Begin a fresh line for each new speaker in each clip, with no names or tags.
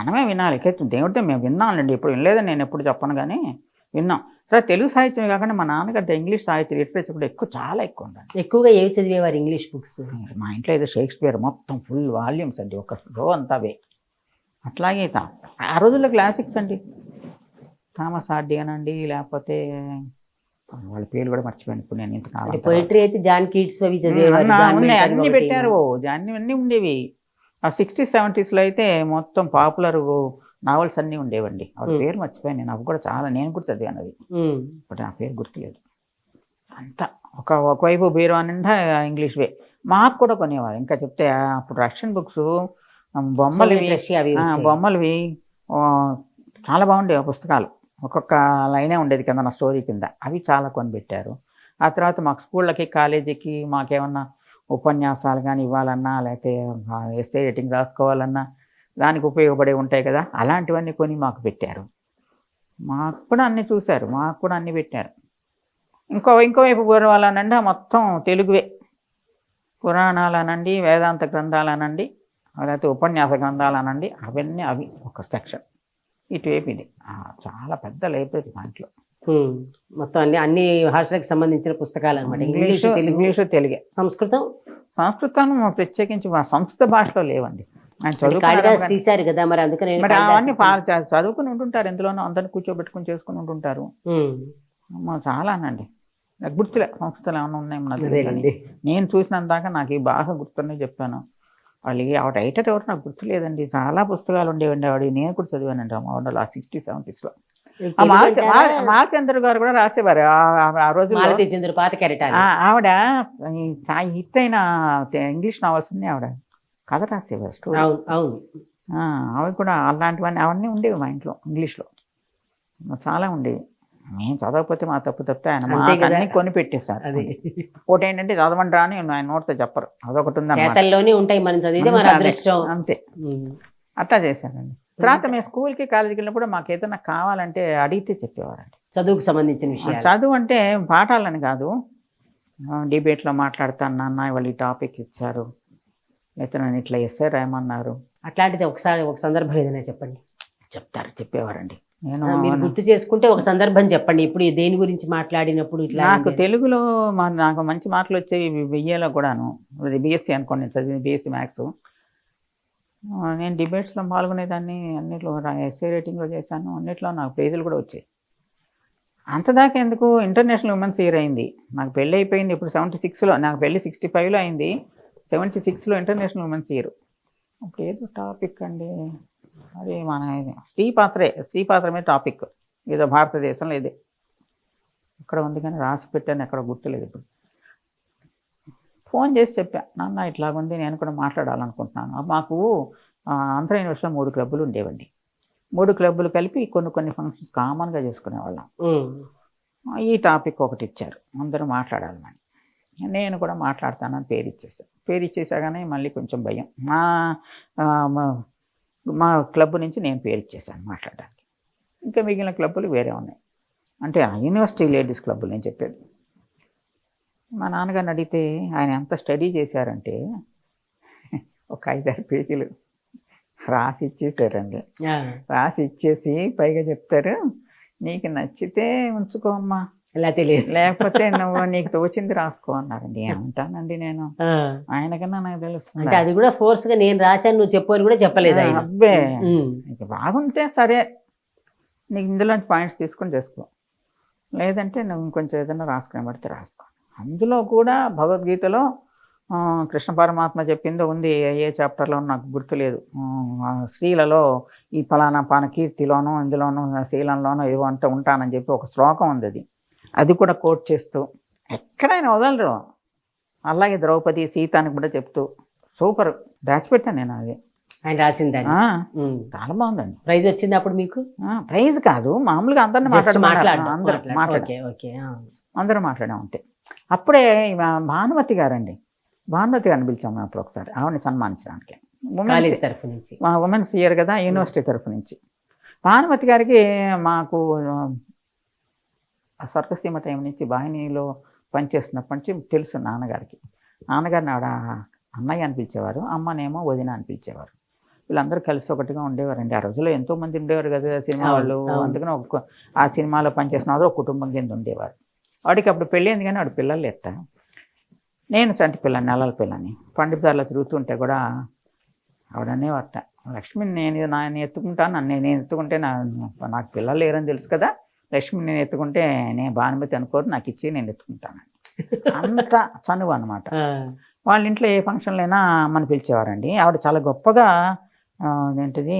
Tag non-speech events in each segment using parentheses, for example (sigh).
మనమే వినాలి. దేవుడితో మేము విన్నాంలేండి ఇప్పుడు వినలేదని నేను ఎప్పుడు చెప్పను కానీ విన్నాం. సరే తెలుగు సాహిత్యం కాకుండా మా నాన్నగారి ఇంగ్లీష్ సాహిత్యం లిటరేచర్ కూడా ఎక్కువ చాలా ఎక్కువ ఉందండి.
ఎక్కువగా ఏవి చదివేవారు ఇంగ్లీష్ బుక్స్?
మా ఇంట్లో ఏదో షేక్స్పియర్ మొత్తం ఫుల్ వాల్యూమ్స్ అండి. ఒక రో అంతా అవే. అట్లాగే తా- ఆ రోజుల్లో క్లాసిక్స్ అండి. థామస్ హార్డీ అనండి లేకపోతే వాళ్ళ పేరు కూడా మర్చిపోయాను. ఇప్పుడు నేను ఇంత.
పోయిటరీ అయితే జాన్ కీట్స్ అవి చదివేవారు
అన్నా,
జాన్.
పెట్టారు. అన్ని అన్నీ ఉండేవి. ఆ సిక్స్టీస్ సెవెంటీస్లో అయితే మొత్తం పాపులర్ నావల్స్ అన్నీ ఉండేవండి. ఆవిడ
Hmm.
పేరు మర్చిపోయాను నేను. అవి కూడా చాలా నేను కూడా చదివాను అది. బట్ నా పేరు గుర్తులేదు. అంతా ఒక ఒకవైపు బీరువా నిండా ఇంగ్లీష్ వే. మాకు కూడా కొనేవారు. ఇంకా చెప్తే అప్పుడు రష్యన్ బుక్స్. బొమ్మలవి ఆ, చాలా బాగుండేవి పుస్తకాలు. ఒక్కొక్క లైనే ఉండేది కింద నా స్టోరీ కింద. అవి చాలా కొనిపెట్టారు. ఆ తర్వాత మాకు స్కూళ్ళకి కాలేజీకి మాకేమన్నా ఉపన్యాసాలు కానీ ఇవ్వాలన్నా లేకపోతే ఎస్ఏ రేటింగ్ రాసుకోవాలన్నా దానికి ఉపయోగపడే ఉంటాయి కదా. అలాంటివన్నీ కొని మాకు పెట్టారు. మాకు కూడా అన్నీ చూశారు. మాకు కూడా అన్నీ పెట్టారు. ఇంకో ఇంకోవైపు ఆ మొత్తం తెలుగువే. పురాణాలనండి వేదాంత గ్రంథాలనండి లేకపోతే ఉపన్యాస గ్రంథాలనండి. అవన్నీ అవి ఒక సెక్షన్ ఇటువైపు ఇది. చాలా పెద్ద లైబ్రరీ
దాంట్లో మొత్తం అన్ని అన్ని భాషలకు సంబంధించిన పుస్తకాలు అనమాట ఇంగ్లీష్
ఇంగ్లీషు
తెలుగు సంస్కృతం?
సంస్కృతం ప్రత్యేకించి మా సంస్కృత భాషలో లేవండి. ఆయన
తీశారు కదా మరి అందుకని
అవన్నీ చదువుకుని ఉంటుంటారు. ఎందులోనో అందరిని కూర్చోబెట్టుకుని చేసుకుని ఉంటుంటారు. చాలానండి. నాకు గుర్తులే సంస్కృతాలు ఏమైనా ఉన్నాయి.
అదేనండి
నేను చూసినంత దాకా నాకు ఈ బాగా గుర్తున్నాయి చెప్పాను. వాళ్ళు ఆ రైటర్ ఎవరు నాకు గుర్తులేదండి. చాలా పుస్తకాలు ఉండేవండి ఆవిడ. నేను కూడా చదివానండి ఆ మోడల్ ఆ సిక్స్టీ సెవెంటీస్లో. మాల్చంద్ర గారు కూడా రాసేవారు. ఆ- ఆ- ఆ రోజుల్లో
మాలతి చంద్ర పాత
ఆవిడ హిట్ అయిన ఇంగ్లీష్ నావల్స్ అన్ని ఆవిడ. కథ రాసేవారు స్టోరీ.
అవును
అవి కూడా అలాంటివన్నీ అవన్నీ ఉండేవి మా ఇంట్లో ఇంగ్లీష్లో. చాలా ఉండేవి. మేము చదవకపోతే మా తప్పు తప్పితే ఆయన. అన్ని కొని పెట్టేశారు. ఒకటి ఏంటంటే చదవండి అని ఆయన నోటితో చెప్పరు. అదొకటి ఉందన్నమాట
చేతల్లోనే ఉంటాయి మనం చదివితే మన
అంతే.
అదృష్టం.
అట్లా చేశానండి తర్వాత మేము స్కూల్కి కాలేజీకి వెళ్ళినప్పుడు మాకు ఏదైనా కావాలంటే అడిగితే చెప్పేవారండి.
చదువుకు సంబంధించిన విషయాలు.
చదువు అంటే పాఠాలని కాదు. డిబేట్లో మాట్లాడతాను నాన్న ఇవాళ ఈ టాపిక్ ఇచ్చారు. నన్ను ఇట్లా ఎస్ఏ రాయమన్నారు.
అట్లాంటిది ఒకసారి ఒక సందర్భం ఏదైనా చెప్పండి.
చెప్తారు చెప్పేవారండి. నేను
మీరు గుర్తు చేసుకుంటే ఒక సందర్భం చెప్పండి. ఇప్పుడు దేని గురించి మాట్లాడినప్పుడు ఇట్లా
నాకు. తెలుగులో నాకు మంచి మార్కులు వచ్చేవి వెయ్యేలో కూడాను. బీఎస్సీ అనుకోండి నేను చదివింది బీఎస్సీ మ్యాథ్స్ నేను డిబేట్స్లో పాల్గొనేదాన్ని అన్నిట్లో ఎస్ఏ రేటింగ్లో చేశాను. అన్నిట్లో నాకు ప్రైజులు కూడా వచ్చాయి. అంతదాకా ఎందుకు? ఇంటర్నేషనల్ ఉమెన్స్ ఇయర్ అయింది. నాకు పెళ్ళి అయిపోయింది ఇప్పుడు సెవెంటీ సిక్స్లో నాకు పెళ్ళి సిక్స్టీ ఫైవ్లో అయింది. సెవెంటీ సిక్స్లో ఇంటర్నేషనల్ ఉమెన్స్ ఇయర్ ఇప్పుడు ఏదో టాపిక్ అండి. అది మన స్త్రీ పాత్రే స్త్రీ పాత్రమే టాపిక్ ఏదో భారతదేశంలో ఇదే. ఇక్కడ ఉంది కానీ రాసి పెట్టాను ఎక్కడ గుర్తులేదు ఇప్పుడు. ఫోన్ చేసి చెప్పా నాన్న ఇట్లాగుంది నేను కూడా మాట్లాడాలనుకుంటున్నాను. మాకు ఆంధ్ర యూనివర్సిటీలో మూడు క్లబ్బులు ఉండేవండి. మూడు క్లబ్బులు కలిపి కొన్ని కొన్ని ఫంక్షన్స్ కామన్గా చేసుకునేవాళ్ళం. ఈ టాపిక్ ఒకటి ఇచ్చారు. అందరూ మాట్లాడాలని నేను కూడా మాట్లాడతానని పేరు ఇచ్చేసాను పేరు ఇచ్చేసాగానే మళ్ళీ కొంచెం భయం. మా- మా క్లబ్ నుంచి నేను పేరు ఇచ్చేసాను మాట్లాడడానికి. ఇంకా మిగిలిన క్లబ్బులు వేరే ఉన్నాయి. అంటే ఆ యూనివర్సిటీ లేడీస్ క్లబ్బులు నేను చెప్పేది. మా నాన్నగారిని అడిగితే ఆయన ఎంత స్టడీ చేశారంటే ఒక ఐదారు పేజీలు రాసి ఇచ్చేసారండి రాసి ఇచ్చేసి పైగా చెప్తారు నీకు నచ్చితే ఉంచుకో అమ్మా.
ఇలా తెలియదు.
లేకపోతే (laughs) నువ్వు నీకు తోచింది రాసుకో అన్నారండి. ఏమంటానండి నేను. ఆయనకన్నా నాకు తెలుస్తుంది.
అంటే అది కూడా ఫోర్స్గా నేను రాశాను నువ్వు చెప్పు అని కూడా చెప్పలేదు
అబ్బే. నీకు బాగుంటే సరే నీకు ఇందులోంచి పాయింట్స్ తీసుకొని చేసుకో. లేదంటే నువ్వు ఇంకొంచెం ఏదైనా రాసుకునే పడితే రాసుకో. అందులో కూడా భగవద్గీతలో కృష్ణ పరమాత్మ చెప్పిందో ఉంది ఏ చాప్టర్లో నాకు గుర్తులేదు. స్త్రీలలో ఈ ఫలానా పాన కీర్తిలోనూ ఇందులోనూ శీలంలోనూ ఏవో అంతా ఉంటానని చెప్పి ఒక శ్లోకం ఉంది అది. అది కూడా కోట్ చేస్తూ ఎక్కడైనా వదలరు. అలాగే ద్రౌపది సీతానికి కూడా చెప్తూ సూపర్. దాచిపెట్టాను నేను అది.
ఆయన రాసిందని
ఆ, చాలా బాగుందండి.
ప్రైజ్ వచ్చింది అప్పుడు మీకు?
ప్రైజ్ కాదు మామూలుగా అందరిని.
మాట్లాడడం
అందరూ
మాట్లాడ-
మాట్లాడాం. అందరూ మాట్లాడాం అంతే. అప్పుడే భానుమతి గారండి. భానుమతి గారిని పిలిచాము అప్పుడు ఒకసారి. ఆవిడని సన్మానించడానికి.
తరఫు నుంచి.
మా ఉమెన్స్ ఇయర్ కదా యూనివర్సిటీ తరఫు నుంచి. భానుమతి గారికి మాకు స్వర్గసీమ టైం నుంచి వాహినిలో పనిచేస్తున్నప్పటి నుంచి తెలుసు నాన్నగారికి. నాన్నగారిని ఆవిడ అన్నయ్య అని పిలిచేవారు అమ్మనేమో వదిన అని పిలిచేవారు. వీళ్ళందరూ కలిసి ఒకటిగా ఉండేవారండి. ఆ రోజుల్లో ఎంతో మంది ఉండేవారు కదా సినిమా వాళ్ళు. అందుకని ఆ సినిమాలో పనిచేసిన వాళ్ళు ఒక కుటుంబం కింద ఉండేవారు. వాడికి అప్పుడు పెళ్ళైంది కానీ వాడు పిల్లలు ఎత్త నేను చంటి పిల్లని నెలల పిల్లని. పండితారులో తిరుగుతుంటే కూడా ఆవిడనేవారట లక్ష్మిని నేను నా నేను ఎత్తుకుంటాను నన్ను నేను ఎత్తుకుంటే నా నాకు పిల్లలు లేరని తెలుసు కదా. లక్ష్మిని నేను ఎత్తుకుంటే నేను భానుమతి అనుకోరు నాకు ఇచ్చి నేను ఎత్తుకుంటాను అంత చనువు అనమాట వాళ్ళ ఇంట్లో ఏ ఫంక్షన్లైనా మన పిలిచేవారండి. ఆవిడ చాలా గొప్పగా ఏంటిది?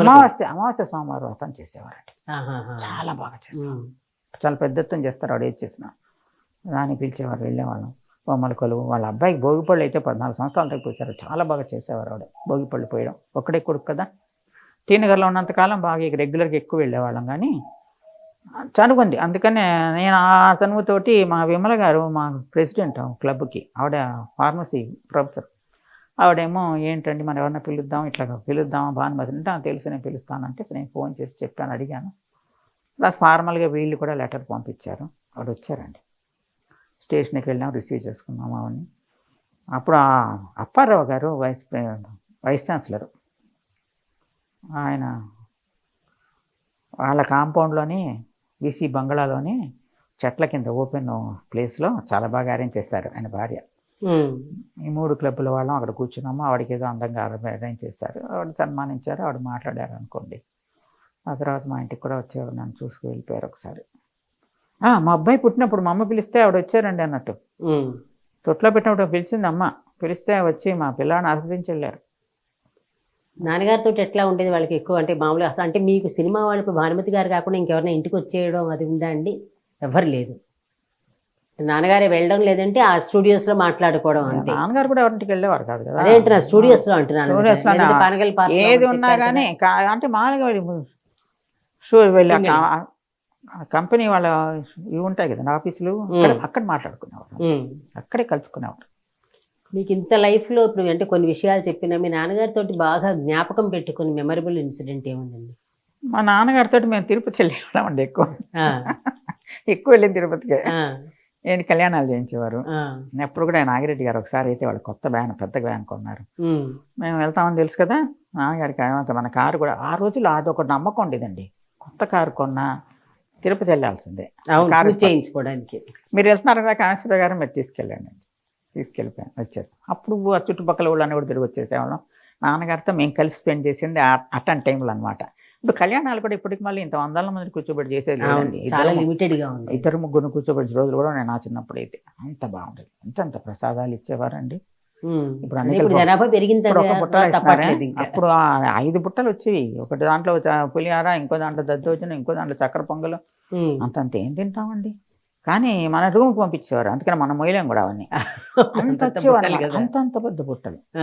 అమావాస్య అమావాస్య సోమవారం వ్రతం చేసేవారండి. చాలా బాగా చేస్తారు
ఉమ్,
చాలా పెద్ద ఎత్తున చేస్తారు ఆవిడ ఏది చేసిన. దాన్ని పిలిచేవారు వెళ్ళేవాళ్ళం. బొమ్మల కొలువు వాళ్ళ అబ్బాయికి భోగిపళ్ళు అయితే పద్నాలుగు సంవత్సరాల దగ్గర చాలా బాగా చేసేవారు ఆవిడ భోగిపళ్ళు పోయడం. ఒక్కడే కొడుకు కదా. టీనగర్లో ఉన్నంతకాలం బాగా ఇక రెగ్యులర్గా ఎక్కువ వెళ్ళేవాళ్ళం కానీ చనువుంది అందుకనే నేను ఆ చనువుతోటి మా విమల గారు మా ప్రెసిడెంట్ క్లబ్కి ఆవిడ ఫార్మసీ ప్రొఫెసర్. ఆవిడేమో ఏంటండి మనం ఎవరన్నా పిలుద్దాం ఇట్లా పిలుద్దామా భానుమతి అంటే తెలుసు నేను పిలుస్తానంటే నేను ఫోన్ చేసి చెప్పాను అడిగాను. ప్లస్ ఫార్మల్గా వీళ్ళు కూడా లెటర్ పంపించారు. ఆవిడ వచ్చారండి. స్టేషన్కి వెళ్ళాం రిసీవ్ చేసుకున్నాం ఆవిడని అప్పుడు ఆ అప్పారావు గారు వైస్ వైస్ ఛాన్సలర్ ఆయన వాళ్ళ కాంపౌండ్లోని బీసీ బంగ్లాలోని చెట్ల కింద ఓపెన్ ప్లేస్లో చాలా బాగా అరేంజ్ చేశారు ఆయన భార్య. ఈ మూడు క్లబ్బుల వాళ్ళం అక్కడ కూర్చున్నాము. ఆవిడకి ఏదో అందంగా అరేంజ్ చేశారు. ఆవిడ సన్మానించారు. ఆవిడ మాట్లాడారు అనుకోండి ఆ తర్వాత మా ఇంటికి కూడా వచ్చేవారు నన్ను చూసుకు వెళ్ళిపోయారు ఒకసారి. ఆ, మా అబ్బాయి పుట్టినప్పుడు మా అమ్మ పిలిస్తే ఆవిడ వచ్చారండి అన్నట్టు. తొట్లో పెట్టినప్పుడు పిలిచింది అమ్మ. పిలిస్తే వచ్చి మా పిల్లాడిని ఆస్వాదించి వెళ్ళారు.
నాన్నగారితో ఎట్లా ఉండేది వాళ్ళకి ఎక్కువ? అంటే మామూలుగా అసలు అంటే మీకు సినిమా వాళ్ళు ఇప్పుడు భానుమతి గారు కాకుండా ఇంకెవరైనా ఇంటికి వచ్చేయడం అది ఉందా అండి? ఎవరు లేదు. నాన్నగారే వెళ్ళడం లేదంటే ఆ స్టూడియోస్లో మాట్లాడుకోవడం అంతే.
నాన్నగారు కూడా ఎవరింటికి వెళ్ళేవారు కాదు కదా.
అదేంటి స్టూడియోస్లో అంటున్నాను.
ఏది ఉన్నా కానీ అంటే మామూలుగా షూ వెళ్ళి కంపెనీ వాళ్ళ ఇవి ఉంటాయి కదా ఆఫీసులు. అక్కడ- మాట్లాడుకునేవారు. అక్కడే కలుసుకునేవారు.
మీకు ఇంత లైఫ్లో ఇప్పుడు అంటే కొన్ని విషయాలు చెప్పినా మీ నాన్నగారితో బాగా జ్ఞాపకం పెట్టుకుని మెమరబుల్ ఇన్సిడెంట్ ఏముందండి?
మా నాన్నగారితో మేము తిరుపతి వెళ్ళేవాళ్ళం అండి ఎక్కువ ఎక్కువ వెళ్ళింది తిరుపతికి. నేను కళ్యాణాలు చేయించేవారు. ఎప్పుడు కూడా నాగిరెడ్డి గారు ఒకసారి అయితే వాళ్ళు కొత్త వ్యాన్ పెద్ద వ్యాన్ కొన్నారు. మేము వెళ్తామని తెలుసు కదా నాన్నగారికి మన కారు కూడా ఆ రోజుల్లో అదొక నమ్మకం ఉండేదండి. కొత్త కారు కొన్నా తిరుపతి వెళ్ళాల్సిందే. కారు
చేయించుకోవడానికి.
మీరు వెళ్తున్నారు కదా కామేశ్వర గారు మీరు తీసుకెళ్ళండి. తీసుకెళ్ళిపోయాను వచ్చేసాం అప్పుడు ఆ చుట్టుపక్కల వాళ్ళని కూడా తిరిగి వచ్చేసేవాళ్ళం. నాన్నగారితో మేము కలిసి స్పెండ్ చేసింది అట్లాంటి టైంలో అనమాట ఇప్పుడు కళ్యాణాలు కూడా ఇప్పటికి మళ్ళీ ఇంత వందల మంది కూర్చోబెట్టి చేసేది.
చాలా
ఇద్దరు
లిమిటెడ్గా ఉంది.
ఇద్దరు ముగ్గురు కూర్చోబెట్టే రోజులు కూడా నేను నా చిన్నప్పుడు అయితే. అంత బాగుండేది. అంత అంత ప్రసాదాలు ఇచ్చేవారండి. ఇప్పుడు అన్ని
జనాభా ఇంకా.
అప్పుడు ఐదు బుట్టలు వచ్చేవి. ఒకటి దాంట్లో పులిహార ఇంకో దాంట్లో దద్దోజనం ఇంకో దాంట్లో చక్కెర పొంగలు. అంతంత ఏం తింటామండి? కానీ మన రూమ్కి పంపించేవారు. అందుకని మనం మొయ్యలేం కూడా అవన్నీ. (laughs) అంత
అంత
పెద్ద బుట్టలు.